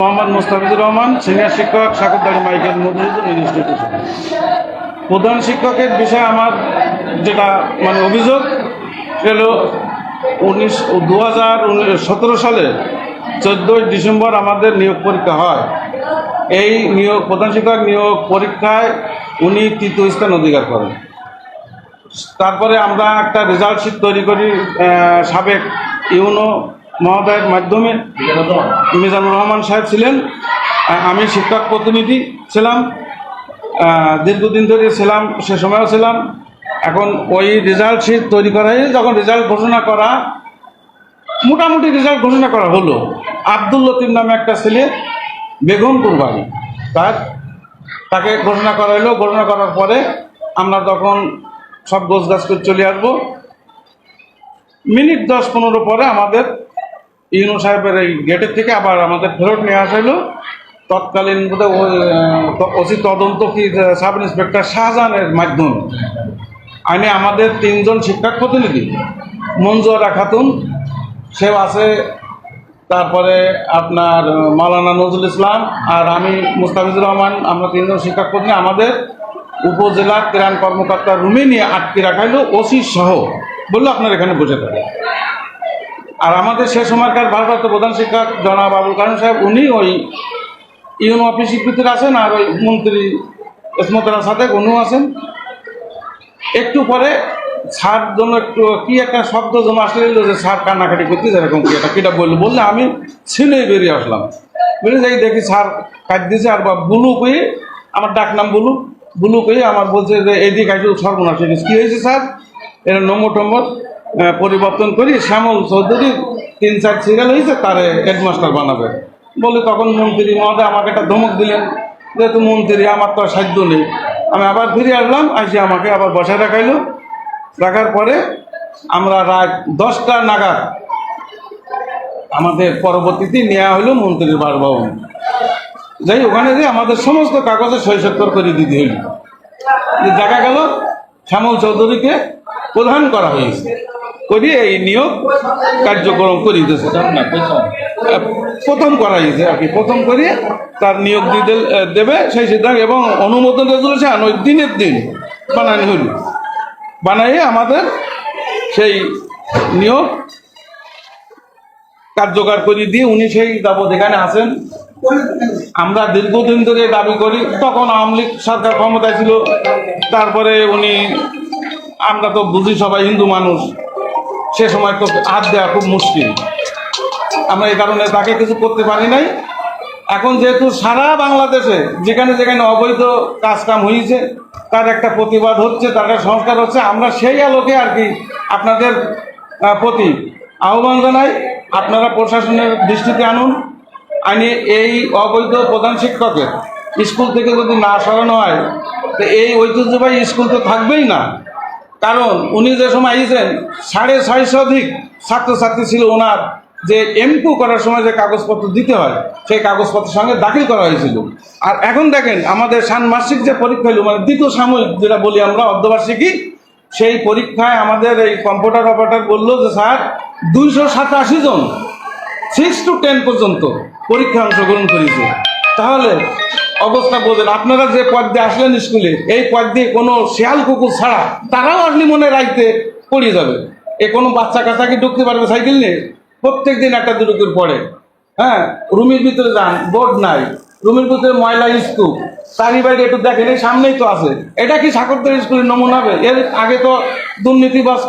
Mohammad Mustafizur Rahman, senior শিক্ষক Sagardari Michael Madhusudan institution প্রধান শিক্ষকের বিষয়ে আমার যেটা মানে অভিযোগ এলো উনিশ, দু হাজার সতেরো সালে চোদ্দোই ডিসেম্বর আমাদের নিয়োগ পরীক্ষা হয়। এই নিয়োগ, প্রধান শিক্ষক নিয়োগ পরীক্ষায় উনি তৃতীয় স্থান অধিকার করেন। তারপরে আমরা একটা রেজাল্ট শিট তৈরি করি সাবেক ইউনো মহোদয়ের মাধ্যমে মিজানুর রহমান সাহেব ছিলেন আমি শিক্ষক প্রতিনিধি ছিলাম দীর্ঘদিন ধরে ছিলাম, সে সময়ও ছিলাম। এখন ওই রেজাল্ট শিট তৈরি করা হয়েছে যখন রেজাল্ট ঘোষণা করা, মোটামুটি রেজাল্ট ঘোষণা করা হলো। আব্দুল লতিফ নামে একটা ছেলে, বেগম কুরবানি, তার, তাকে ঘোষণা করা হলো। ঘোষণা করার পরে আমরা তখন সব গোছ গাছ করে চলে আসব। মিনিট দশ পনেরো পরে আমাদের ইউনো সাহেবের এই গেটের থেকে আবার আমাদের ফেরত নিয়ে আসা হলো। তৎকালীন ওসি তদন্ত কি সাব ইন্সপেক্টর শাহজাহানের মাধ্যমে। আইনে আমাদের তিনজন শিক্ষক প্রতিনিধি, মঞ্জুয়ারা খাতুন, সেও আছে, তারপরে আপনার মাওলানা নজরুল ইসলাম আর আমি মুস্তাফিজুর রহমান, আমরা তিনজন শিক্ষক প্রতিনিধি, আমাদের উপজেলা ত্রাণ কর্মকর্তা রুমে নিয়ে আটকে রাখা হলো, ওসি সহ। বলল আপনার এখানে বসে থাকে আর আমাদের সে সময়কার ভারপ্রাপ্ত প্রধান শিক্ষক জনাব আবুল কালাম সাহেব, উনি ওই ইউনো অফিসের ভিতরে আছেন আর ওই মন্ত্রী ইসমতরা সাথে উনিও আছেন। একটু পরে স্যার জন্য একটু, কি একটা শব্দ জমা আসলে যে স্যার কান্নাকাটি করতে এরকম কি একটা, কিটা বলল। বললে আমি ছিনেই বেরিয়ে আসলাম। বেরিয়ে যাই দেখি স্যার কাজ দিয়েছে আর বা বুলু কয়ে আমার ডাক নাম বুলু। বুলু কয়ে আমার বলছে যে এইদিকে আসলে সর্বনাশ। কি হয়েছে স্যার? এরা নম্বর টম্বর। পরিবর্তন করি, শ্যামল চৌধুরী তিন, চার সিরিয়াল হয়েছে তারে হেডমাস্টার বানাবে। বলে, তখন মন্ত্রী মহোদয় আমাকে একটা ধমক দিলেন, যেহেতু মন্ত্রী আমার তো সাধ্য নেই। আমি আবার ফিরে আসলাম, আসি আমাকে আবার বসায় রাখাইলো রাখার পরে আমরা রাত দশটা নাগাদ আমাদের পরবর্তীতে নেওয়া হলো মন্ত্রীর বাসভবন। যাই, ওখানে যে আমাদের সমস্ত কাগজে সৈসত্তর করে দিতে হইল। দেখা গেল, শ্যামল চৌধুরীকে প্রধান করা হয়েছে। করিয়ে এই নিয়োগ কার্যক্রম করিতেছে না প্রথম প্রথম করা হয়েছে আর কি, প্রথম করিয়ে তার নিয়োগ দিতে দেবে সেই সিদ্ধান্ত এবং অনুমোদন রেজুলেশন ওই দিনের দিন বানানো হইল বানাইয়ে আমাদের সেই নিয়োগ কার্যকর করে দিয়ে উনি সেই যাবৎ এখানে আসেন আমরা দীর্ঘদিন ধরে দাবি করি, তখন আওয়ামী লীগ সরকার ক্ষমতায় ছিল, তারপরে উনি, আমরা তো বুঝি সবাই হিন্দু মানুষ সে সময় তো হাত দেওয়া খুব মুশকিল। আমরা এই কারণে তাকে কিছু করতে পারি নাই। এখন যেহেতু সারা বাংলাদেশে যেখানে যেখানে অবৈধ কাজ কাম হয়েছে, তার একটা প্রতিবাদ হচ্ছে, তার একটা সংস্কার হচ্ছে, আমরা সেই আলোকে আর কি আপনাদের প্রতি আহ্বান জানাই। আপনারা প্রশাসনের দৃষ্টিতে আনুন। আনি এই অবৈধ প্রধান শিক্ষকের স্কুল থেকে যদি না সরানো হয়, তো এই ঐতিহ্যবাহী স্কুল তো থাকবেই না। কারণ উনি যে সময় আইছেন, সাড়ে ছয়শো অধিক ছাত্রছাত্রী ছিল ওনার, যে এমকু করার সময় যে কাগজপত্র দিতে হয়, সেই কাগজপত্রের সঙ্গে দাখিল করা হয়েছিল। আর এখন দেখেন, আমাদের ষান্মাসিক যে পরীক্ষা হলো মানে দ্বিতীয় সাময়িক যেটা বলি আমরা, অর্ধবার্ষিকী, সেই পরীক্ষায় আমাদের এই কম্পিউটার অপারেটর বলল যে, স্যার, দুইশো সাতাশি জন সিক্স টু টেন পর্যন্ত পরীক্ষা অংশগ্রহণ করেছে। তাহলে অবস্থা বোঝেন আপনারা যে পদ দিয়ে আসলেন স্কুলে, এই পদ দিয়ে কোনো শেয়াল কুকুর ছাড়া তারাও আসলে মনে রাখতে পড়িয়ে যাবে। এ কোনো বাচ্চা কাচ্চা কি ঢুকতে পারবে সাইকেল নিয়ে? প্রত্যেক দিন একটা দুটো করে পড়ে। হ্যাঁ রুমের ভিতরে যান, বোর্ড নাই। রুমের ভিতরে ময়লা, স্তূপ। তারই বাইরে একটু দেখেন, এই সামনেই তো আছে। এটা কি সাকরদের স্কুলের নমুনা হবে? এর আগে তো দুর্নীতিবাস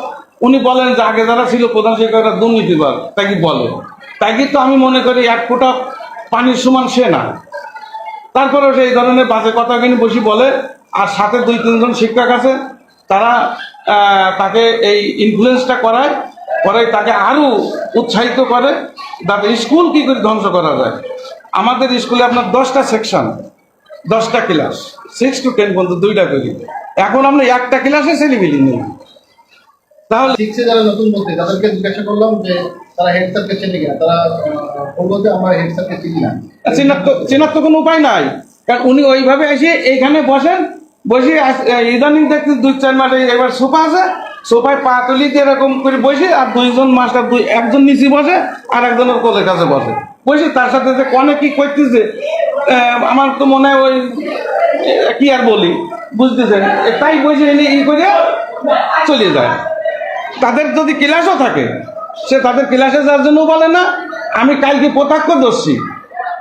উনি বলেন যে আগে যারা ছিল প্রধান শিক্ষকরা দুর্নীতিবাস তাই কি বলে? তাই কি তো আমি মনে করি এক ফোঁটা পানির সমান সে না। তারপরেও সেই ধরনের বাজে কথা কিন্তু বসি বলে, আর সাথে দুই, তিনজন শিক্ষক আছে, তারা তাকে এই ইনফ্লুয়েন্সটা করায় করে তাকে আরও উৎসাহিত করে, যাতে স্কুল কী করে ধ্বংস করা যায়। আমাদের স্কুলে আপনার দশটা সেকশন দশটা ক্লাস সিক্স টু টেন পর্যন্ত দুইটা করি। এখন আমরা একটা ক্লাসে ছেলেমিলি নেই। তাহলে সিক্সে যারা নতুন বলতে তাদেরকে জিজ্ঞাসা করলাম যে তারা হেড স্যারকে চেনে কিনা তারা বলল যে আমরা হেড স্যারকে চিনি না। চেনার তো চেনার তো কোনো উপায় নাই। কারণ উনি ওইভাবে এসে এইখানে বসেন বসে ইদানিং দেখতে দুই চার মাসে এবার সোফা আছে সোফায় পা তুলিতে এরকম করে বসে আর দুইজন মাস্টার দুই একজন নিচে বসে আর একজনের কোলের কাছে বসে। বসে তার সাথে যে কনে কি করতেছে আমার তো মনে হয় ওই কি আর বলি বুঝতেছেন? তাই বসে এনে ই করে চলে যায়। তাদের যদি ক্লাসও থাকে, সে তাদের ক্লাসে যাওয়ার জন্য বলে না, আমি কালকে প্রত্যক্ষদর্শী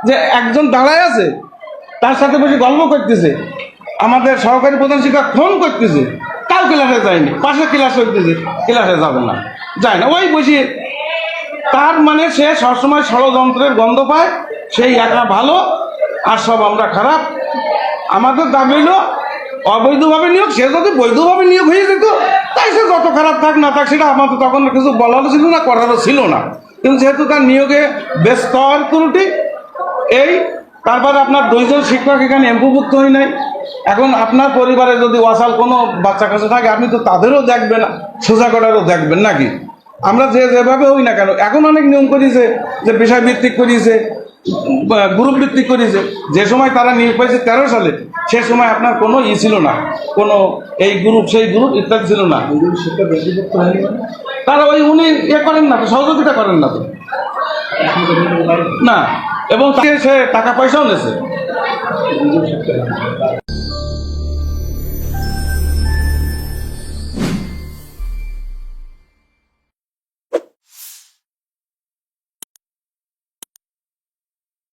যে একজন দাঁড়ায় আছে, তার সাথে বসে গল্প করতেছে, আমাদের সহকারী প্রধান শিক্ষক ফোন করতেছে তাও ক্লাসে যায়নি, পাশে ক্লাস হইতেছে, ক্লাসে যাবে না, যায় না, ওই বসে। তার মানে সে সবসময় ষড়যন্ত্রের গন্ধ পায়, সেই একা ভালো, আর সব আমরা খারাপ। আমাদের দাবি হলো অবৈধভাবে নিয়োগ, সে যদি বৈধভাবে নিয়োগ হয়ে যেত, তাই সে যত খারাপ থাক না থাক, সেটা আমাদের তখন কিছু বলারও ছিল না, করারও ছিল না। কিন্তু যেহেতু তার নিয়োগে বেস্তর ত্রুটি এই, তারপরে আপনার দুইজন শিক্ষক এখানে এমপুভুক্ত হই নাই। এখন আপনার পরিবারে যদি ওয়াসাল কোনো বাচ্চা কাছে থাকে, আপনি তো তাদেরও দেখবেন, সোজা করারও দেখবেন, নাকি? আমরা যে যেভাবে হই না কেন, এখন অনেক নিয়ম করেছে যে বিষয় ভিত্তিক করিয়েছে গ্রুপ ভিত্তিক করেছে যে সময় তারা নিয়োগ পাইছে তেরো সালে, সে সময় আপনার কোনো ই ছিল না। কোনো এই গ্রুপ সেই গ্রুপ ইত্যাদি ছিল না। তারা ওই উনি ইয়ে করেন না তো, সহযোগিতা করেন না তো। না, এবং সে টাকা পয়সাও নেছে